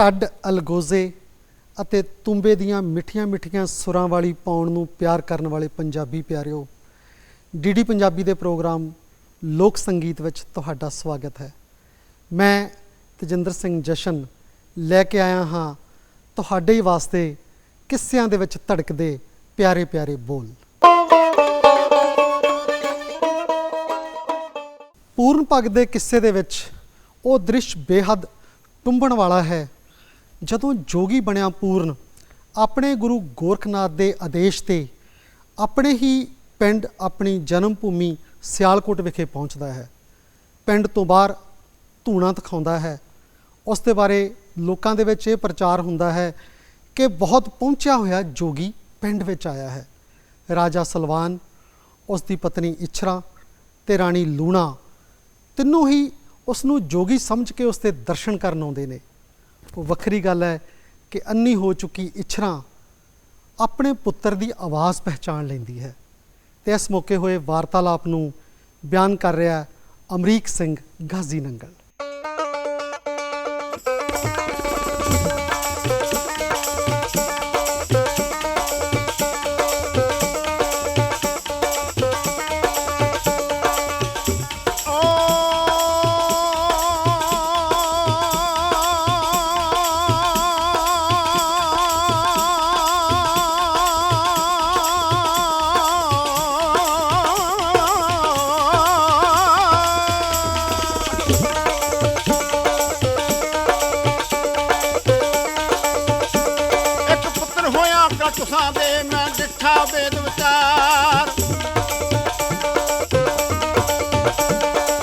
ਢੱਡ ਅਲਗੋਜ਼ੇ ਅਤੇ ਤੁੰਬੇ ਦੀਆਂ ਮਿੱਠੀਆਂ-ਮਿੱਠੀਆਂ ਸੁਰਾਂ ਵਾਲੀ ਪਾਉਣ ਨੂੰ ਪਿਆਰ ਕਰਨ ਵਾਲੇ ਪੰਜਾਬੀ ਪਿਆਰਿਓ ਡੀਡੀ ਪੰਜਾਬੀ ਦੇ ਪ੍ਰੋਗਰਾਮ ਲੋਕ ਸੰਗੀਤ ਵਿੱਚ ਤੁਹਾਡਾ ਸਵਾਗਤ ਹੈ। ਮੈਂ ਤਜਿੰਦਰ ਸਿੰਘ ਜਸ਼ਨ ਲੈ ਕੇ ਆਇਆ ਹਾਂ ਤੁਹਾਡੇ ਹੀ ਵਾਸਤੇ ਕਿੱਸਿਆਂ ਦੇ ਵਿੱਚ ਧੜਕਦੇ ਪਿਆਰੇ-ਪਿਆਰੇ ਬੋਲ। ਪੂਰਨ ਭਗਤ ਦੇ ਕਿੱਸੇ ਦੇ ਵਿੱਚ ਉਹ ਦ੍ਰਿਸ਼ ਬੇਹੱਦ ਟੁੰਬਣ ਵਾਲਾ ਹੈ। ਜਦੋਂ ਜੋਗੀ ਬਣਿਆ ਪੂਰਨ, ਆਪਣੇ ਗੁਰੂ ਗੋਰਖਨਾਥ ਦੇ ਆਦੇਸ਼ ਤੇ ਆਪਣੇ ਹੀ ਪਿੰਡ ਆਪਣੀ ਜਨਮ ਭੂਮੀ ਸਿਆਲਕੋਟ ਵਿਖੇ ਪਹੁੰਚਦਾ ਹੈ। ਪਿੰਡ ਤੋਂ ਬਾਹਰ ਧੂਣਾ ਦਿਖਾਉਂਦਾ ਹੈ। ਉਸ ਦੇ ਬਾਰੇ ਲੋਕਾਂ ਦੇ ਵਿੱਚ ਇਹ ਪ੍ਰਚਾਰ ਹੁੰਦਾ ਹੈ ਕਿ ਬਹੁਤ ਪਹੁੰਚਿਆ ਹੋਇਆ ਜੋਗੀ ਪਿੰਡ ਵਿੱਚ ਆਇਆ ਹੈ। ਰਾਜਾ ਸਲਵਾਨ, ਉਸ ਦੀ ਪਤਨੀ ਇਛਰਾ ਤੇ ਰਾਣੀ ਲੂਣਾ ਤਿੰਨੋਂ ਹੀ ਉਸ ਨੂੰ ਜੋਗੀ ਸਮਝ ਕੇ ਉਸ ਦੇ ਦਰਸ਼ਨ ਕਰਨ ਆਉਂਦੇ ਨੇ। ਉਹ ਵੱਖਰੀ ਗੱਲ ਹੈ ਕਿ ਅੰਨੀ ਹੋ ਚੁੱਕੀ ਇਛਰਾ ਆਪਣੇ ਪੁੱਤਰ ਦੀ ਆਵਾਜ਼ ਪਹਿਚਾਣ ਲੈਂਦੀ ਹੈ। ਤੇ ਇਸ ਮੌਕੇ ਹੋਏ ਵਾਰਤਾਲਾਪ ਨੂੰ ਬਿਆਨ ਕਰ ਰਿਹਾ ਅਮਰੀਕ ਸਿੰਘ ਗਾਜ਼ੀ ਨੰਗਲ। ਹੋਇਆ ਦੇ ਮੈਂ ਡਿੱਠਾ ਵੇਦ ਵਿਚਾਰ।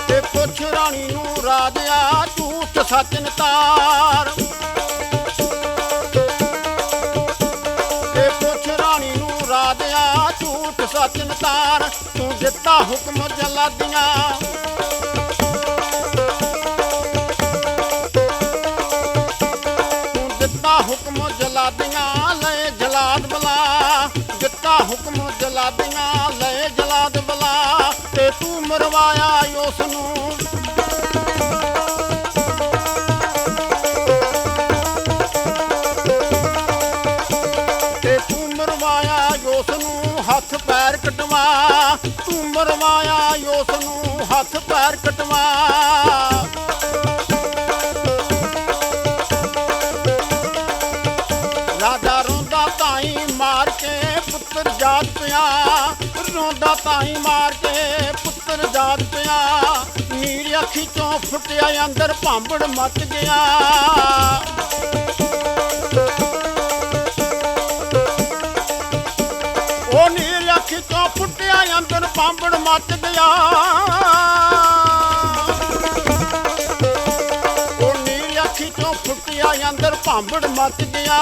ਤੇ ਪੁੱਛ ਰਾਣੀ ਨੂੰ ਰਾਜਿਆ ਝੂਠ ਸੱਚ ਨਤਾਰ ਤੇ ਪੁੱਛ ਰਾਣੀ ਨੂੰ ਰਾਜਿਆ ਝੂਠ ਸੱਚ ਨਤਾਰ ਤੂੰ ਦਿੱਤਾ ਹੁਕਮ ਜਲਾਦੀਆਂ। ਦਿੱਤਾ ਹੁਕਮ ਜਲਾਦੀਆਂ, ਲੈ ਜਲਾਦ ਬਲਾ, ਤੇ ਤੂੰ ਮਰਵਾਇਆ ਉਸ ਨੂੰ ਤੇ ਤੂੰ ਮਰਵਾਇਆ ਉਸ ਨੂੰ ਹੱਥ ਪੈਰ ਕਟਵਾ। ਤੂੰ ਮਰਵਾਇਆ ਉਸ ਨੂੰ ਹੱਥ ਪੈਰ ਕਟਵਾ। ਪੁੱਤਰ ਜਾਤ ਪਿਆ ਰੋਂਦਾ ਤਾਈ ਮਾਰ ਕੇ ਪੁੱਤਰ ਜਾਤ ਪਿਆ ਨੀਰ ਅੱਖੀ ਚੋਂ ਫੁੱਟਿਆ, ਅੰਦਰ ਭਾਂਬੜ ਮੱਚ ਗਿਆ। ਉਹ ਨੀਰ ਅੱਖੀ ਚੋਂ ਫੁੱਟਿਆ, ਅੰਦਰ ਭਾਂਬੜ ਮੱਚ ਗਿਆ। ਉਹ ਨੀਲ ਅੱਖੀ ਚੋਂ ਫੁੱਟਿਆ, ਅੰਦਰ ਭਾਂਬੜ ਮੱਚ ਗਿਆ।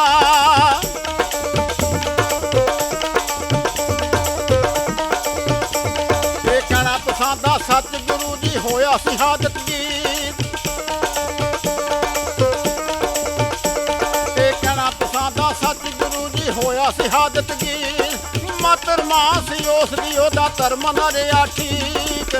ਕਹਿਣਾ ਸੱਚ ਗੁਰੂ ਜੀ ਹੋਇਆ ਸਿਹਾਦਤ ਗੀਤ। ਇਹ ਕਹਿਣਾ ਪਸਾਂਦਾ ਸੱਚ ਗੁਰੂ ਜੀ ਹੋਇਆ ਸਿਹਾਦਤ ਗੀਤ। ਮਾਤਰ ਮਾਂ ਸੀ ਉਸ ਦੀ, ਉਹਦਾ ਧਰਮ ਨਾ ਰਿਹਾ ਠੀਕ।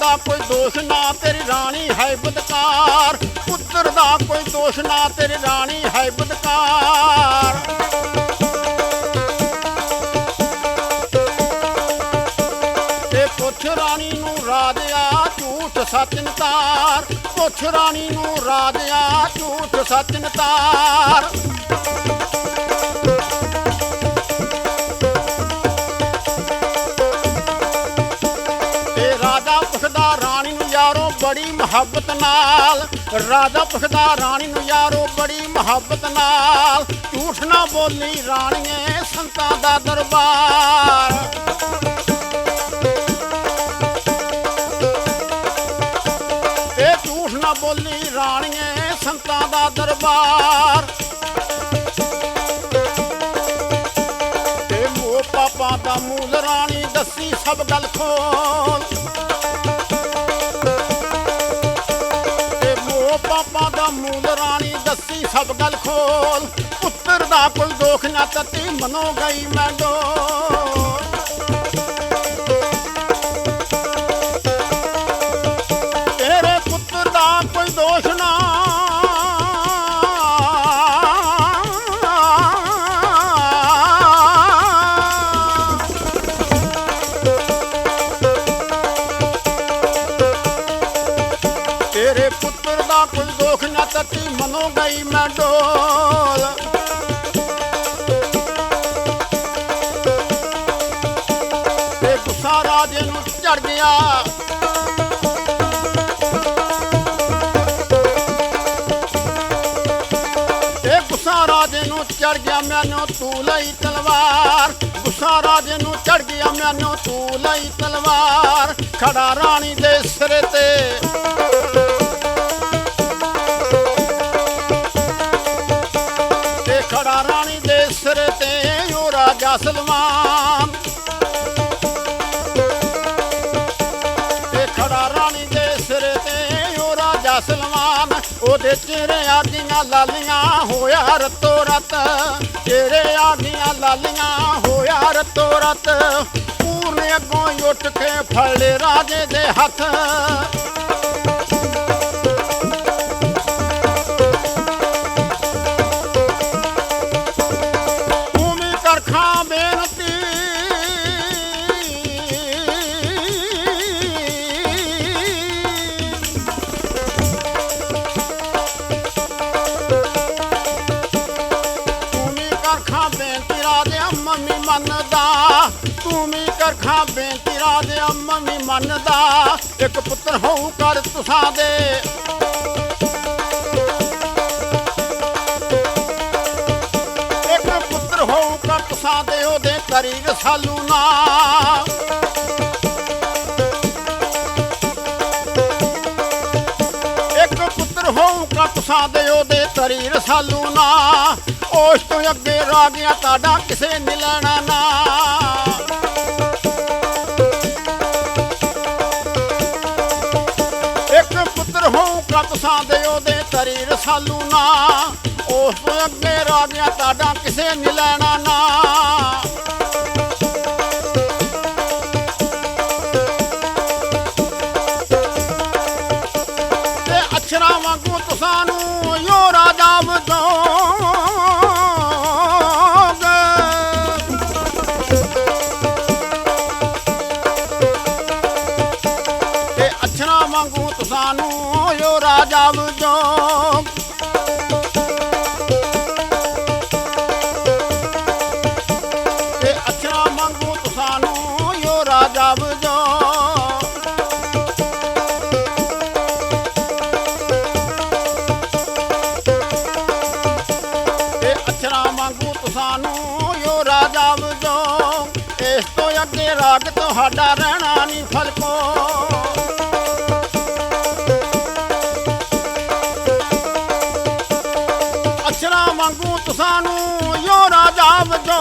ਦਾ ਕੋਈ ਦੋਸ਼ ਨਾ ਤੇਰੀ ਰਾਣੀ ਹੈ ਬਦਕਾਰ। ਪੁੱਤਰ ਦਾ ਕੋਈ ਦੋਸ਼ ਨਾ ਤੇਰੀ ਰਾਣੀ ਹੈ ਬਦਕਾਰ। ਤੇ ਪੁੱਛ ਰਾਣੀ ਨੂੰ ਰਾਜਿਆ ਝੂਠ ਸੱਚ ਨਤਾਰ ਪੁੱਛ ਰਾਣੀ ਨੂੰ ਰਾਜਿਆ ਝੂਠ ਸੱਚ ਨਤਾਰ ਮੁਹੱਬਤ ਨਾਲ। ਰਾਜਾ ਪੁੱਛਦਾ, ਰਾਣੀ ਨੂੰ ਯਾਰੋ, ਬੜੀ ਮੁਹੱਬਤ ਨਾਲ। ਝੂਠ ਨਾ ਬੋਲੀ ਰਾਣੀਏ, ਸੰਤਾਂ ਦਾ ਦਰਬਾਰ। ਇਹ ਝੂਠ ਨਾ ਬੋਲੀ ਰਾਣੀਏ, ਸੰਤਾਂ ਦਾ ਦਰਬਾਰ। ਤੇ ਮੋ ਪਾਪਾ ਦਾ ਦਾ ਮੂਲ ਰਾਣੀ ਦੱਸੀ ਸਭ ਗੱਲ ਖੋਲ। ਰਾਣੀ ਦੱਸੀ ਸਭ ਗੱਲ ਖੋਲ। ਪੁੱਤਰ ਦਾ ਕੋਈ ਦੋਖ ਨਾ ਤਤੀ, ਮਨੋ ਗਈ ਮੈਂ ਡੋਲ। ਗਈ ਮੈਂ ਡੋਲ ਤੇ ਗੁੱਸਾ ਰਾਜੇ ਨੂੰ ਚੜ ਗਿਆ ਇਹ ਗੁੱਸਾ ਰਾਜੇ ਨੂੰ ਚੜ ਗਿਆ ਮੈਨੂੰ ਤੂੰ ਲਈ ਤਲਵਾਰ ਗੁੱਸਾ ਰਾਜੇ ਨੂੰ ਚੜ ਗਿਆ ਮੈਨੂੰ ਤੂੰ ਲਈ ਤਲਵਾਰ ਖੜਾ ਰਾਣੀ ਦੇ ਸਿਰ ਤੇ ਉਹ ਸਲਮਾਨ। ਤੇ ਖੜਾ ਰਾਣੀ ਦੇ ਸਿਰ ਤੇ, ਉਹ ਰਾਜਾ ਸਲਮਾਨ। ਉਹਦੇ ਚਿਹਰੇ ਆਦੀਆਂ ਲਾਲੀਆਂ ਹੋਇਆ ਰਤੋ ਰਤ। ਚਿਹਰੇ ਆਗੀਆਂ ਲਾਲੀਆਂ ਹੋਇਆ ਰਤੋ ਰਤ। ਪੂਰਨ ਅੱਗੋਂ ਉੱਠ ਕੇ ਫੜ ਰਾਜੇ ਦੇ ਹੱਥ। ਵੀ ਕਰਖਾਂ ਬੇਨਤੀ ਰਾਜੇ ਮੰਮੀ ਮੰਨਦਾ। ਇੱਕ ਪੁੱਤਰ ਹੋਊ ਕਰ ਤੁਸਾਂ ਦੇ। ਇੱਕ ਪੁੱਤਰ ਹੋਊਗਾ ਤੁਸਾਂ ਦੇ, ਉਹਦੇ ਕਰੀ ਰਸਾਲੂ ਨਾ। ਇੱਕ ਪੁੱਤਰ ਹੋਊਗਾ ਤੁਸਾਂ ਦੇ, ਉਹਦੇ ਤਰੀ ਰਸਾਲੂ ਨਾ। ਉਸ ਤੋਂ ਅੱਗੇ ਰਾਗਿਆ ਤੁਹਾਡਾ ਕਿਸੇ ਨੀ ਲੈਣਾ ਨਾ। ਹੋਊਗਾ ਦੇ ਉਹਦੇ ਤਰੀ ਰਸਾਲੂ ਨਾ। ਉਸ ਅੱਗੇ ਰਾਗਿਆ ਤੁਹਾਡਾ ਕਿਸੇ ਨੇ ਲੈਣਾ ਨਾ। ਸਾਨੂੰ ਯੋ ਰਾਜਾ ਵਜੋ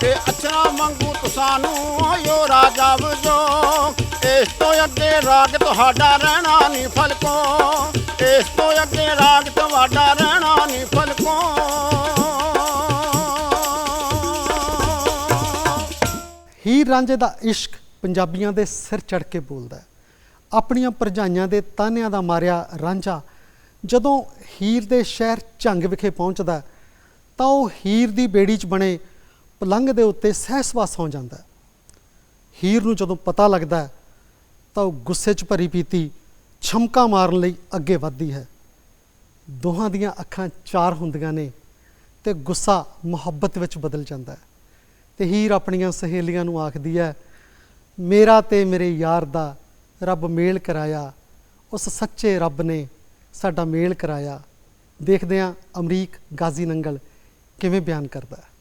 ਤੇ ਅਛਰਾ ਮੰਗੂ ਤੁਸਾਨੂੰ ਯੋ ਰਾਜਾ ਵਜੋ ਇਸ ਤੋਂ ਅੱਗੇ ਰਾਗ ਤੁਹਾਡਾ ਰਹਿਣਾ ਨਹੀਂ ਫਲਕੋ। ਇਸ ਤੋਂ ਅੱਗੇ ਰਾਗ ਤੁਹਾਡਾ ਰਹਿਣਾ ਨਹੀਂ ਫਲਕੋ। ਹੀਰ ਰਾਂਝੇ ਦਾ ਇਸ਼ਕ ਪੰਜਾਬੀਆਂ ਦੇ ਸਿਰ ਚੜ ਕੇ ਬੋਲਦਾ ਹੈ। ਆਪਣੀਆਂ ਭਰਜਾਈਆਂ ਦੇ ਤਾਨਿਆਂ ਦਾ ਮਾਰਿਆ ਰਾਂਝਾ। ਜਦੋਂ ਹੀਰ ਦੇ ਸ਼ਹਿਰ ਝੰਗ ਵਿਖੇ ਪਹੁੰਚਦਾ ਤਾਂ ਉਹ ਹੀਰ ਦੀ ਬੇੜੀ 'ਚ ਬਣੇ ਪਲੰਘ ਦੇ ਉੱਤੇ ਸਹਿਸਵਾ ਸੌਂ ਜਾਂਦਾ ਹੀਰ ਨੂੰ ਜਦੋਂ ਪਤਾ ਲੱਗਦਾ ਤਾਂ ਉਹ ਗੁੱਸੇ 'ਚ ਭਰੀ ਪੀਤੀ ਛਮਕਾ ਮਾਰਨ ਲਈ ਅੱਗੇ ਵੱਧਦੀ ਹੈ। ਦੋਹਾਂ ਦੀਆਂ ਅੱਖਾਂ ਚਾਰ ਹੁੰਦੀਆਂ ਨੇ ਤੇ ਗੁੱਸਾ ਮੁਹੱਬਤ ਵਿੱਚ ਬਦਲ ਜਾਂਦਾ ਹੈ। ਤੇ ਹੀਰ ਆਪਣੀਆਂ ਸਹੇਲੀਆਂ ਨੂੰ ਆਖਦੀ ਹੈ ਮੇਰਾ ਤੇ ਮੇਰੇ ਯਾਰ ਦਾ ਰੱਬ ਮੇਲ ਕਰਾਇਆ, ਉਸ ਸੱਚੇ ਰੱਬ ਨੇ ਸਾਡਾ ਮੇਲ ਕਰਾਇਆ। ਦੇਖਦੇ ਹਾਂ ਅਮਰੀਕ ਗਾਜ਼ੀ ਨੰਗਲ ਕਿਵੇਂ ਬਿਆਨ ਕਰਦਾ ਹੈ।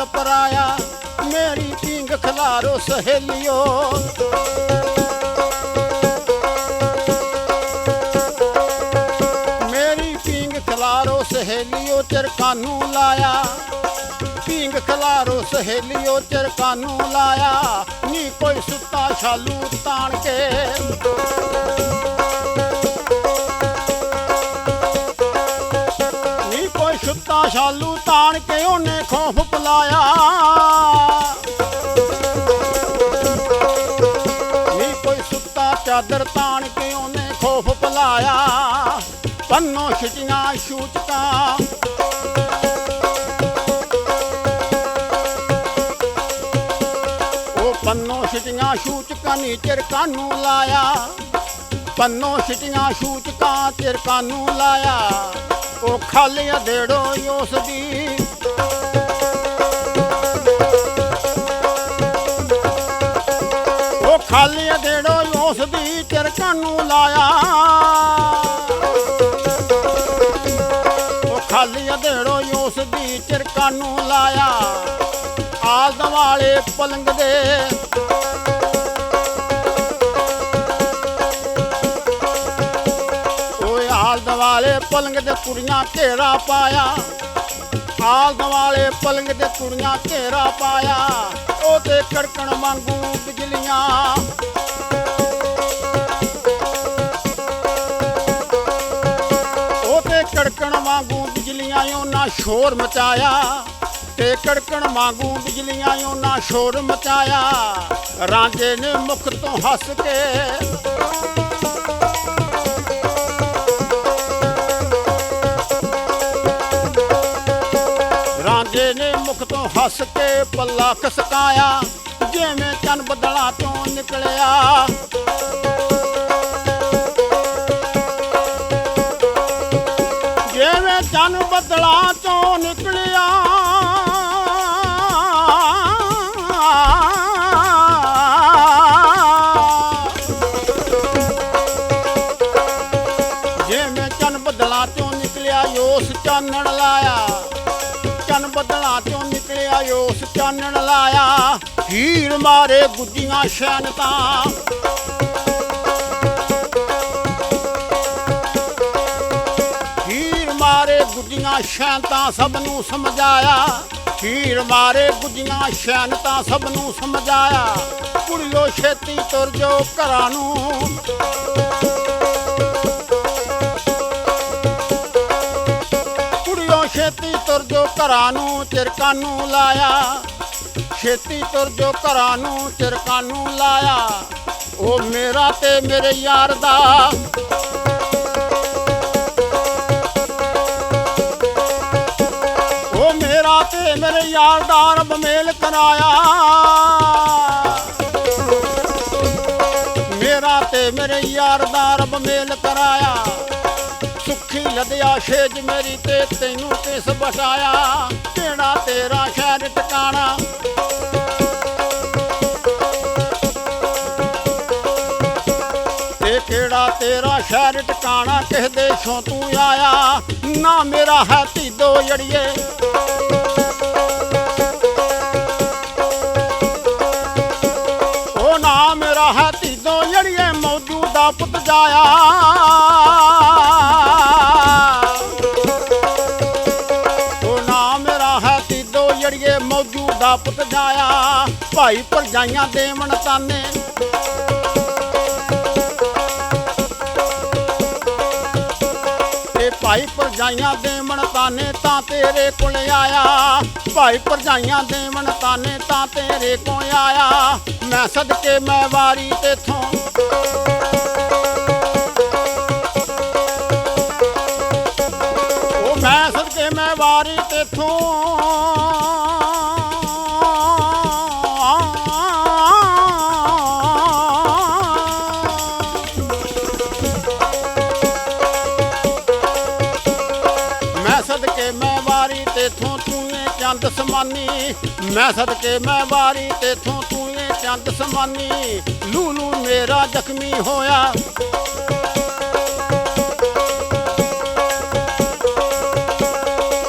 ਕੋਈ ਪਰਾਇਆ ਮੇਰੀ ਪੀਂਗ ਖਲਾਰੋ ਸਹੇਲਿਓ। ਮੇਰੀ ਪੀਂਗ ਖਲਾਰੋ ਸਹੇਲਿਓ ਚਰਕਾ ਨੂੰ ਲਾਇਆ? ਪੀਂਗ ਖਲਾਰੋ ਸਹੇਲਿਓ ਚਰਕਾ ਨੂੰ ਲਾਇਆ? ਨੀ ਕੋਈ ਸੁੱਤਾ ਛਾਲੂ ਤਾਣ ਕੇ। ਸੁੱਤਾ ਛਾਲੂ ਤਾਣ ਕੇ ਉਹਨੇ ਖੌਫ ਪਲਾਇਆ ਨੀ ਕੋਈ ਸੁੱਤਾ ਚਾਦਰ ਤਾਣ ਕੇ ਉਹਨੇ ਖੌਫ ਪਲਾਇਆ ਪੰਨੋ ਛਿਟੀਆਂ ਛੂਚਕਾਂ ਉਹ ਪੰਨੋ ਛਿਟੀਆਂ ਛੂਚਕਾਂ ਨੀ ਚਿਰਕਾਂ ਨੂੰ ਲਾਇਆ। ਪੰਨੋ ਛਿਟੀਆਂ ਛੂਚਕਾਂ ਚਿਰਕਾਂ ਨੂੰ ਲਾਇਆ। ਉਹ ਖਾਲੀ ਦੇੜੋ ਉਸ ਦੀ ਉਹ ਖਾਲੀ ਦੇੜੋ ਉਸ ਦੀ ਚਿਰਕਾਂ ਨੂੰ ਲਾਇਆ। ਉਹ ਖਾਲੀ ਦੇੜੋ ਉਸ ਦੀ ਚਿਰਕਾਂ ਨੂੰ ਲਾਇਆ। ਆਲ ਦਵਾਲੇ ਪਲੰਗ ਦੇ ਪਲੰਗ ਦੇ ਕੁੜੀਆਂ ਘੇਰਾ ਪਾਇਆ। ਆਲ ਦਵਾਲੇ ਪਲੰਗ ਤੇ ਕੁੜੀਆਂ ਘੇਰਾ ਪਾਇਆ। ਉਹ ਤੇ ਕੜਕਣ ਵਾਂਗੂ ਬਿਜਲੀਆਂ। ਉਹ ਤੇ ਕੜਕਣ ਵਾਂਗੂ ਬਿਜਲੀਆਂ, ਉਹਨਾਂ ਸ਼ੋਰ ਮਚਾਇਆ। ਤੇ ਕੜਕਣ ਵਾਂਗੂ ਬਿਜਲੀਆਂ, ਉਹਨਾਂ ਸ਼ੋਰ ਮਚਾਇਆ। ਰਾਂਝੇ ਨੇ ਮੁਖ ਤੋਂ ਹੱਸ ਕੇ ਹੱਸ ਕੇ ਪੱਲਾ ਖਸਕਾਇਆ ਜਿਵੇਂ ਚੰਨ ਬੱਦਲਾਂ ਤੋਂ ਨਿਕਲਿਆ। ਹੀਰ ਮਾਰੇ ਗੁੱਜੀਆਂ ਸ਼ੈਨ ਹੀਰ ਮਾਰੇ ਗੁੱਜੀਆਂ ਸ਼ੈਂਤਾਂ ਸਭ ਨੂੰ ਸਮਝਾਇਆ। ਹੀਰ ਮਾਰੇ ਗੁੱਜੀਆਂ ਸ਼ੈਂਤਾਂ ਸਭ ਨੂੰ ਸਮਝਾਇਆ। ਕੁੜੀਓ ਛੇਤੀ ਤੁਰ ਜੋ ਘਰਾਂ ਨੂੰ। ਕੁੜੀਓ ਛੇਤੀ ਤੁਰ ਜੋ ਘਰਾਂ ਨੂੰ, ਚਿਰਕਾਂ ਨੂੰ ਲਾਇਆ। ਛੇਤੀ ਤੁਰ ਜੋ ਘਰਾਂ ਨੂੰ, ਚਿਰਕਾਂ ਨੂੰ ਲਾਇਆ। ਉਹ ਮੇਰਾ ਤੇ ਮੇਰੇ ਯਾਰ ਦਾ। ਉਹ ਮੇਰਾ ਤੇ ਮੇਰੇ ਯਾਰ ਦਾ ਰੱਬ ਮੇਲ ਕਰਾਇਆ। ਮੇਰਾ ਤੇ ਮੇਰੇ ਯਾਰ ਦਾ ਰੱਬ ਮੇਲ ਕਰਾਇਆ। ਸੁੱਖੀ ਲਦਿਆ ਛੇਜ ਮੇਰੀ ਤੇ ਤੈਨੂੰ ਕਿਸ ਬਸਾਇਆ? ਕਿਹੜਾ ਤੇਰਾ ਸ਼ਹਿਰ ਟਿਕਾਣਾ? ਕਿਹੜਾ ਤੇਰਾ ਸ਼ਹਿਰ ਟਿਕਾਣਾ? ਕਿਸ ਦੇਸ਼ੋਂ ਤੂੰ ਆਇਆ? ਨਾ ਮੇਰਾ ਹੈ ਧੀਦੋ ਜੜੀਏ ਉਹ ਨਾ ਮੇਰਾ ਹੈ ਧੀਦੋ ਜੜੀਏ ਮੌਜੂਦਾ ਪੁੱਤ ਜਾਇਆ। ਭਾਈ ਭਰਜਾਈਆਂ ਦੇਵਣ ਤਾਨੇ ਤੇ ਭਾਈ ਭਰਜਾਈਆਂ ਦੇਵਣ ਤਾਨੇ ਤਾਂ ਤੇਰੇ ਕੋਲ ਆਇਆ। ਭਾਈ ਭਰਜਾਈਆਂ ਦੇਵਣ ਤਾਨੇ ਤਾਂ ਤੇਰੇ ਕੋਲ ਆਇਆ। ਮੈਂ ਸਦਕੇ ਮੈਂ ਵਾਰੀ ਤੇਥੋਂ ਉਹ ਮੈਂ ਸਦਕੇ ਮੈਂ ਵਾਰੀ ਤੇਥੋਂ ਮੈਂ ਸਦਕੇ ਮੈਂ ਵਾਰੀ ਤੇਥੋਂ ਤੂੰ ਏ ਚੰਦ ਸਮਾਨੀ, ਲੂਲੂ ਮੇਰਾ ਜ਼ਖਮੀ ਹੋਇਆ।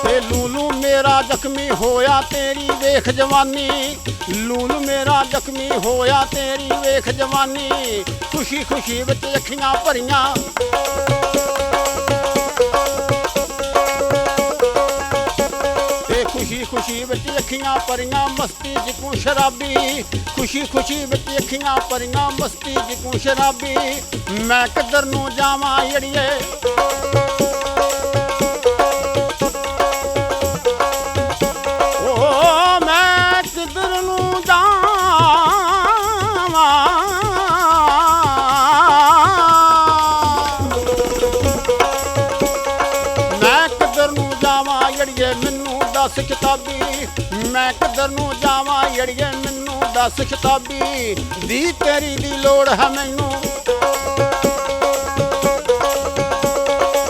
ਤੇ ਲੂਲੂ ਮੇਰਾ ਜ਼ਖਮੀ ਹੋਇਆ ਤੇਰੀ ਵੇਖ ਜਵਾਨੀ, ਲੂਲੂ ਮੇਰਾ ਜ਼ਖਮੀ ਹੋਇਆ ਤੇਰੀ ਵੇਖ ਜਵਾਨੀ ਖੁਸ਼ੀ ਖੁਸ਼ੀ ਵਿੱਚ ਅੱਖੀਆਂ ਭਰੀਆਂ। ਖੁਸ਼ੀ ਖੁਸ਼ੀ ਵਿੱਚ ਅੱਖੀਆਂ ਭਰੀਆਂ, ਮਸਤੀ ਜਿਕੂ ਸ਼ਰਾਬੀ। ਖੁਸ਼ੀ ਖੁਸ਼ੀ ਵਿੱਚ ਅੱਖੀਆਂ ਭਰੀਆਂ, ਮਸਤੀ ਜਿਕੂ ਸ਼ਰਾਬੀ। ਮੈਂ ਕਿੱਧਰ ਨੂੰ ਜਾਵਾਂ ਏੜੀਏ? ਮੈਂ ਕਿੱਧਰ ਨੂੰ ਜਾਵਾਂ ਏੜੀਏ ਮੈਨੂੰ ਦੱਸ ਕਿਤਾਬੀ ਦੀ ਤੇਰੀ ਦੀ ਲੋੜ ਹੈ ਮੈਨੂੰ।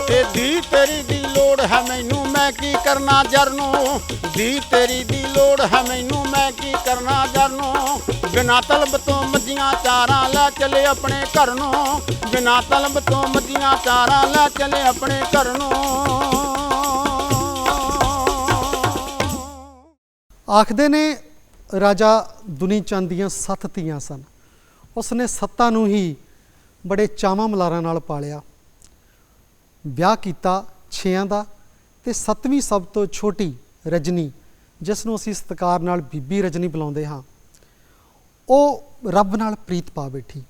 ਤੇ ਦੀ ਤੇਰੀ ਦੀ ਲੋੜ ਹੈ ਮੈਨੂੰ, ਮੈਂ ਕੀ ਕਰਨਾ ਜਰ ਨੂੰ ਦੀ ਤੇਰੀ ਦੀ ਲੋੜ ਹੈ ਮੈਨੂੰ, ਮੈਂ ਕੀ ਕਰਨਾ ਜਰ ਨੂੰ ਬਿਨਾ ਤਲਬ ਤੋਂ ਮੱਝੀਆਂ ਚਾਰਾਂ ਲੈ ਚਲੇ ਆਪਣੇ ਘਰ ਨੂੰ। ਬਿਨਾ ਤਲਬ ਤੋਂ ਮੱਝੀਆਂ ਚਾਰਾਂ ਲੈ ਚਲੇ ਆਪਣੇ ਘਰ ਨੂੰ। ਆਖਦੇ ਨੇ, ਰਾਜਾ ਦੁਨੀ ਚੰਦ ਦੀਆਂ ਸੱਤ ਧੀਆਂ ਸਨ। ਉਸ ਨੇ ਸੱਤਾਂ ਨੂੰ ਹੀ ਬੜੇ ਚਾਵਾਂ ਮਲਾਰਾਂ ਨਾਲ ਪਾਲਿਆ। ਵਿਆਹ ਕੀਤਾ ਛਿਆਂ ਦਾ ਤੇ ਸੱਤਵੀਂ ਸਭ ਤੋਂ ਛੋਟੀ ਰਜਨੀ, ਜਿਸ ਨੂੰ ਅਸੀਂ ਸਤਿਕਾਰ ਨਾਲ ਬੀਬੀ ਰਜਨੀ ਬੁਲਾਉਂਦੇ ਹਾਂ, ਉਹ ਰੱਬ ਨਾਲ ਪ੍ਰੀਤ ਪਾ ਬੈਠੀ।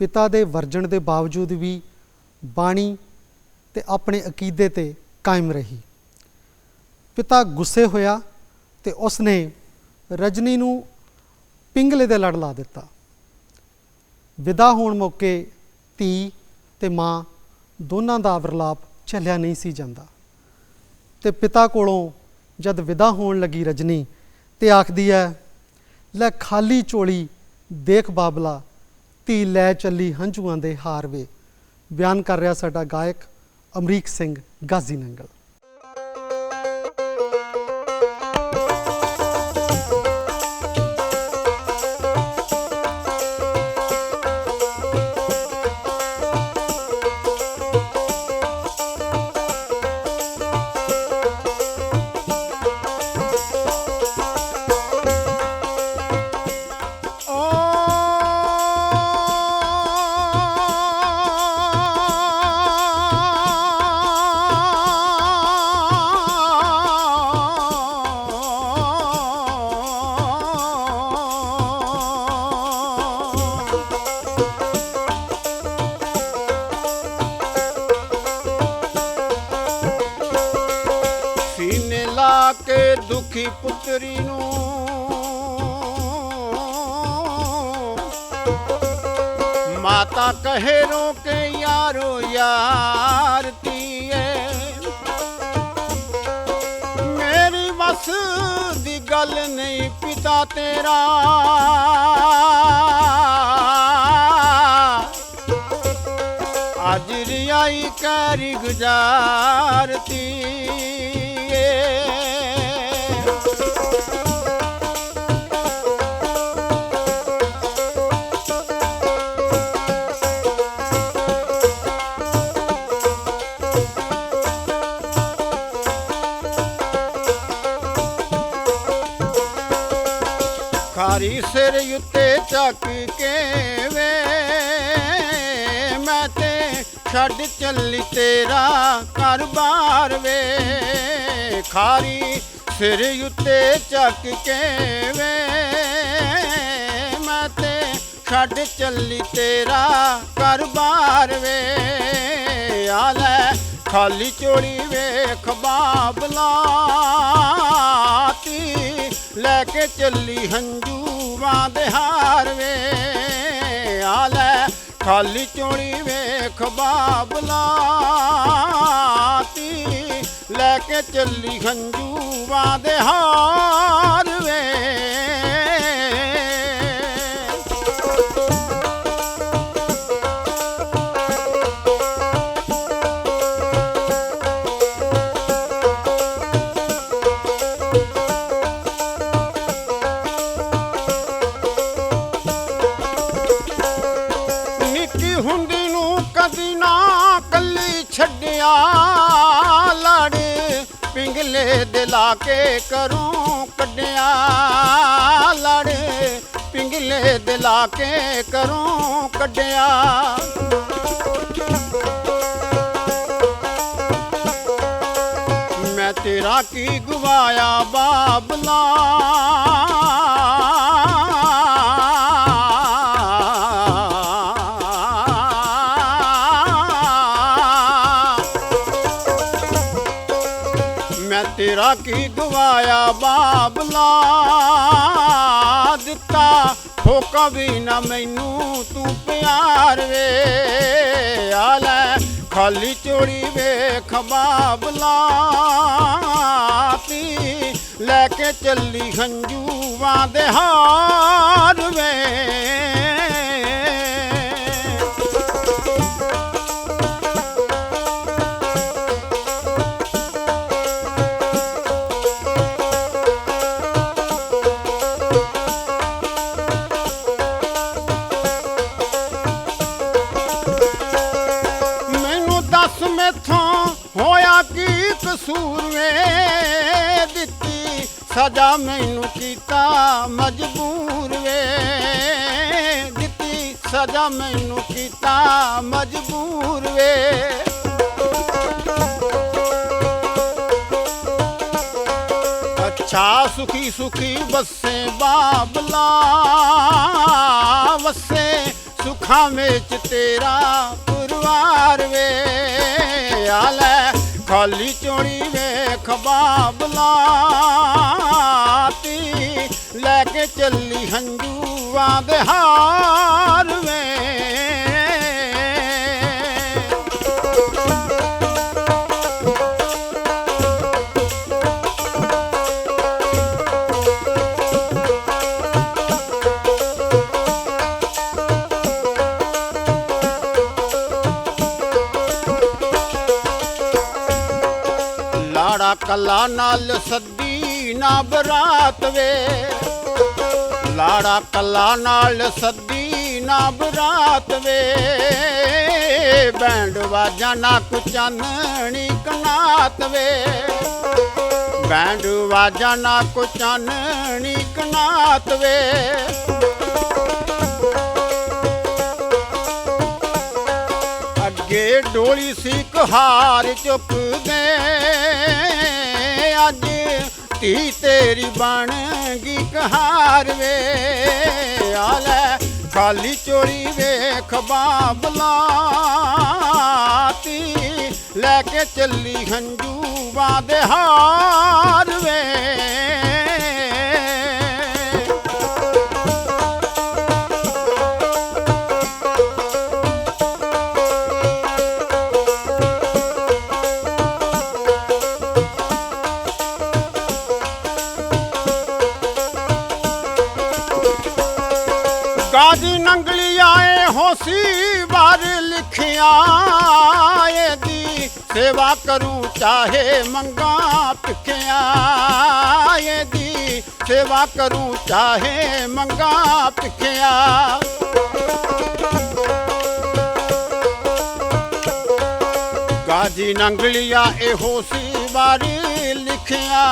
ਪਿਤਾ ਦੇ ਵਰਜਣ ਦੇ ਬਾਵਜੂਦ ਵੀ ਬਾਣੀ ਤੇ ਆਪਣੇ ਅਕੀਦੇ ਤੇ ਕਾਇਮ ਰਹੀ। ਪਿਤਾ ਗੁੱਸੇ ਹੋਇਆ ਤੇ ਉਸਨੇ ਰਜਨੀ ਨੂੰ ਪਿੰਗਲੇ ਦੇ ਲੜ ਲਾ ਦਿੱਤਾ। ਵਿਦਾ ਹੋਣ ਮੌਕੇ ਧੀ ਤੇ ਮਾਂ ਦੋਨਾਂ ਦਾ ਵਰਲਾਪ ਚੱਲਿਆ ਨਹੀਂ ਸੀ ਜਾਂਦਾ। ਤੇ ਪਿਤਾ ਕੋਲੋਂ ਜਦ ਵਿਦਾ ਹੋਣ ਲੱਗੀ ਰਜਨੀ ਤੇ ਆਖਦੀ ਹੈ, ਲੈ ਖਾਲੀ ਚੋਲੀ ਦੇਖ ਬਾਬਲਾ, ਧੀ ਲੈ ਚੱਲੀ ਹੰਝੂਆਂ ਦੇ ਹਾਰ ਵੇ। ਬਿਆਨ ਕਰ ਰਿਹਾ ਸਾਡਾ ਗਾਇਕ ਅਮਰੀਕ ਸਿੰਘ ਗਾਜ਼ੀ ਨੰਗਲ। ਮਾਤਾ ਕਹੇ ਰੋ ਕੇ ਯਾਰੋ ਯਾਰ ਤੀਏ ਮੇਰੀ ਵਸ ਦੀ ਗੱਲ ਨਹੀਂ ਪਿਤਾ ਤੇਰਾ ਅੱਜ ਰਿਆਈ ਕਰੀ ਸਿਰ ਉੱਤੇ ਚੱਕ ਕੇ ਵੇ। ਮੈਂ ਤੇ ਛੱਡ ਚੱਲੀ ਤੇਰਾ ਘਰ-ਬਾਰ ਵੇ। ਖਾਰੀ ਸਿਰ ਉੱਤੇ ਚੱਕ ਕੇ ਵੇ। ਮੈਂ ਤੇ ਛੱਡ ਚੱਲੀ ਤੇਰਾ ਘਰ-ਬਾਰ ਵੇ। ਆ ਲੈ ਖਾਲੀ ਚੋਲੀ ਵੇਖ ਬਾਬਲਾ। ਤੀ ਲੈ ਕੇ ਚੱਲੀ ਹੰਝੂ ਹੰਝੂਆਂ ਦੇ ਹਾਰ ਵੇ। ਆ ਲੈ, ਖਾਲੀ ਚੋਲੀ ਵੇਖ ਬਾਬਲਾ ਤੀ ਲੈ ਕੇ ਚੱਲੀ ਹੰਝੂਆਂ ਦੇ ਹਾਰ ਵੇ। ਕੇ ਕਰੂੰ ਕੱਢਿਆ ਲੜ ਪਿੰਗਲੇ ਦੇ ਕੇ ਕਰੂੰ ਕੱਢਿਆ। ਮੈਂ ਤੇਰਾ ਕੀ ਗਵਾਇਆ ਬਾਬਲਾ? ਕੀ ਗਵਾਇਆ ਬਾਬਲਾ ਦਿੱਤਾ? ਠੋਕਾ ਵੀ ਨਾ ਮੈਨੂੰ ਤੂੰ ਪਿਆਰ ਵੇ। ਆ ਲੈ, ਖਾਲੀ ਚੋੜੀ ਵੇਖ ਬਾਬਲਾ ਤੀ। ਲੈ ਕੇ ਚੱਲੀ ਹੰਝੂਆਂ ਦੇ ਹਾਰ ਵੇ। ਦਿੱਤੀ ਸਜ਼ਾ ਮੈਨੂੰ ਕੀਤਾ ਮਜਬੂਰ ਵੇ। ਦਿੱਤੀ ਸਜ਼ਾ ਮੈਨੂੰ ਕੀਤਾ ਮਜਬੂਰ ਵੇ। ਅੱਛਾ ਸੁਖੀ ਸੁਖੀ ਵਸੇ ਬਾਬਲਾ, ਵਸੇ ਸੁਖਾਂ ਵਿੱਚ ਤੇਰਾ ਪਰਿਵਾਰ ਵੇ। ਆ ਖਾਲੀ ਚੋਣੀ ਵੇਖ ਬਾਬਲਾ। ਕੇ ਚੱਲੀ ਹੰਝੂਆਂ ਦੇ ਹਾਰ ਵੇ। ਲਾੜਾ ਕੱਲਾ ਨਾਲ ਸੱਦੀ ਨਾ ਬਰਾਤ ਵੇ। ਲਾੜਾ ਕੱਲਾ ਨਾਲ ਸੱਦੀ ਨਾ ਬਰਾਤ ਵੇ। ਬੈਂਡ ਵਾਜਾ ਨਾ ਕੁ ਚਾਨਣੀ ਕਨਾਤ ਵੇ। ਬੈਂਡ ਵਾਜਾ ਨਾ ਕੁ ਚਾਨਣੀ ਕਨਾਤ ਵੇ। ਅੱਗੇ ਡੋਲੀ ਸੀ ਕਹਾਰ ਚੁੱਕਦੇ ਅੱਜ ਧੀ ਤੇਰੀ ਬਣ ਗਈ ਕਹਾਰ ਵੇ। ਆ ਕਾਲੀ ਚੋਰੀ ਵੇਖ ਬਾਬਲਾ ਤੀ। ਲੈ ਕੇ ਚੱਲੀ ਹੰਝੂਆਂ ਦੇ ਹਾਰ ਵੇ। ਲਿਖਿਆ ਇਹਦੀ ਸੇਵਾ ਕਰੂੰ ਚਾਹੇ ਮੰਗਾ ਭਿਖਿਆ ਦੀ ਸੇਵਾ ਕਰੂੰ ਚਾਹੇ ਮੰਗਾ ਭਿਖਿਆ। ਗਾਜੀ ਨੰਗਲੀਆ ਇਹੋ ਸੀ ਵਾਰੀ ਲਿਖਿਆ।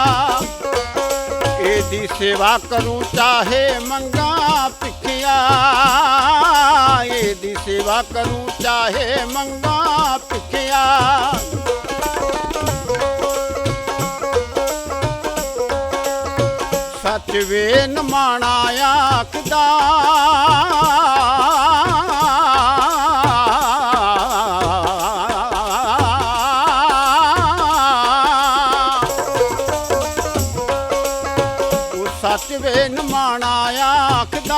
ਇਹਦੀ ਸੇਵਾ ਕਰੂੰ, ਚਾਹੇ ਮੰਗਾ ਭਿਖਿਆ। ਇਹਦੀ ਸੇਵਾ ਕਰੂੰ, ਚਾਹੇ ਮੰਗਾ ਭਿਖਿਆ। ਸੱਚ ਵੇ ਨਮਾਣਾ ਆਖਦਾ। ਸੱਚ ਵੇ ਨਮਾਣਾ ਆਖਦਾ,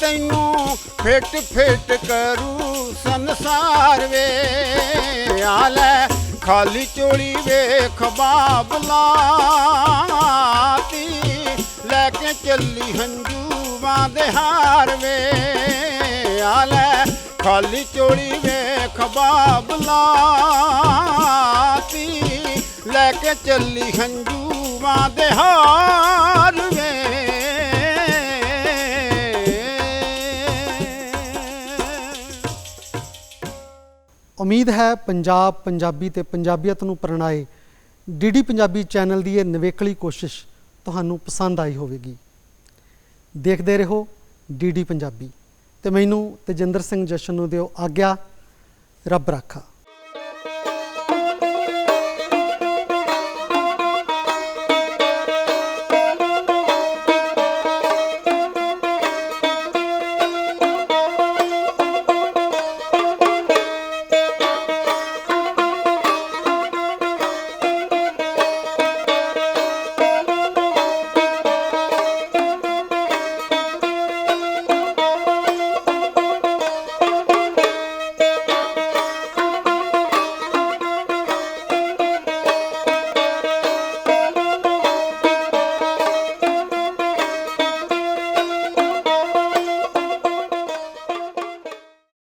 ਤੈਨੂੰ ਫਿੱਟ ਫਿੱਟ ਕਰੂ ਸੰਸਾਰ ਵੇ। ਆ ਲੈ, ਖਾਲੀ ਚੋਲੀ ਵੇਖ ਬਾਬਲਾ ਤੀ ਲੈ ਕੇ ਚੱਲੀ ਹੰਝੂਆਂ ਦੇ ਹਾਰ ਵੇ। ਆ ਲੈ, ਖਾਲੀ ਚੋਲੀ ਵੇਖ ਬਾਬਲਾ ਤੀ ਲੈ ਕੇ ਚੱਲੀ ਹੰਝੂ ਹੰਝੂਆਂ ਦੇ ਹਾਰ ਵੇ। ਉਮੀਦ ਹੈ ਪੰਜਾਬ ਪੰਜਾਬੀ ਤੇ ਪੰਜਾਬੀਅਤ ਨੂੰ ਪ੍ਰਣਾਏ। ਡੀਡੀ ਪੰਜਾਬੀ ਚੈਨਲ ਦੀ ਇਹ ਨਿਵੇਕਲੀ ਕੋਸ਼ਿਸ਼ ਤੁਹਾਨੂੰ ਪਸੰਦ ਆਈ ਹੋਵੇਗੀ। ਦੇਖਦੇ ਰਹੋ ਡੀਡੀ ਪੰਜਾਬੀ। ਤੇ ਮੈਨੂੰ ਤੇਜਿੰਦਰ ਸਿੰਘ ਜਸ਼ਨ ਨੂੰ ਦਿਓ ਆਗਿਆ। ਰੱਬ ਰਾਖਾ।